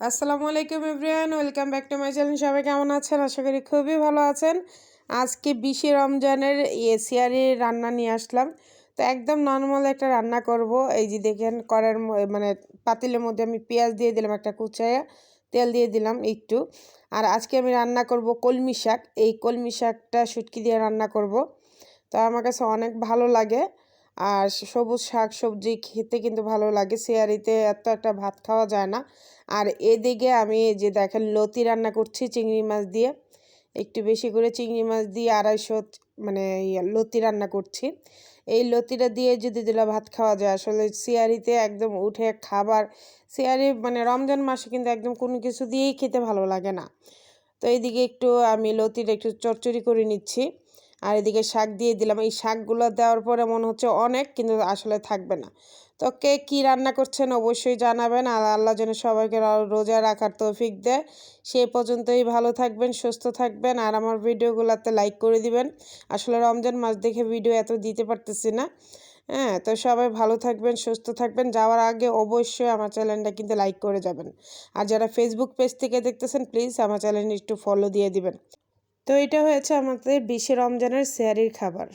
আসসালামু আলাইকুম everyone, welcome back to my channel. সবাই কেমন আছেন? আশা করি খুবই ভালো আছেন। আজকে বিশে রমজানের এসিয়ারি রান্না নিয়ে আসলাম। তো একদম নর্মাল একটা রান্না করব। এই যে দেখেন করার মানে পাতিলের মধ্যে আমি পেঁয়াজ দিয়ে দিলাম, একটা কুচায়া তেল দিয়ে দিলাম একটু। আর আজকে আমি রান্না করব কলমি শাক। এই কলমি শাকটা শুটকি দিয়ে রান্না করব। তো আমার কাছে অনেক ভালো লাগে। আর সবুজ শাক সবজি খেতে কিন্তু ভালো লাগে। সিয়ারিতে এত একটা ভাত খাওয়া যায় না। আর এদিকে আমি যে দেখেন লতি রান্না করছি চিংড়ি মাছ দিয়ে। একটু বেশি করে চিংড়ি মাছ দিয়ে আড়াইশো মানে লতি রান্না করছি। এই লতিটা দিয়ে যদি দিলে ভাত খাওয়া যায়, আসলে সিয়ারিতে একদম উঠে খাবার, সিয়ারি মানে রমজান মাসে কিন্তু একদম কোনো কিছু দিয়েই খেতে ভালো লাগে না। তো এইদিকে একটু আমি লতিটা একটু চচ্চড়ি করে নিচ্ছি। আর এদিকে শাক দিয়ে দিলাম। এই শাকগুলো দেওয়ার পরে মনে হচ্ছে অনেক, কিন্তু আসলে থাকবে না। তো কে কী রান্না করছেন অবশ্যই জানাবেন। আর আল্লাহ যেন সবাইকে রোজা রাখার তৌফিক দেয়। সে পর্যন্তই ভালো থাকবেন, সুস্থ থাকবেন। আর আমার ভিডিওগুলোতে লাইক করে দিবেন। আসলে রমজান মাস দেখে ভিডিও এত দিতে পারতেছি না। হ্যাঁ তো সবাই ভালো থাকবেন, সুস্থ থাকবেন। যাওয়ার আগে অবশ্যই আমার চ্যানেলটা কিন্তু লাইক করে যাবেন। আর যারা ফেসবুক পেজ থেকে দেখতেছেন প্লিজ আমার চ্যানেলটি একটু ফলো দিয়ে দিবেন। তো এটা হয়েছে আমাদের বিশে রমজানের স্যারির খাবার।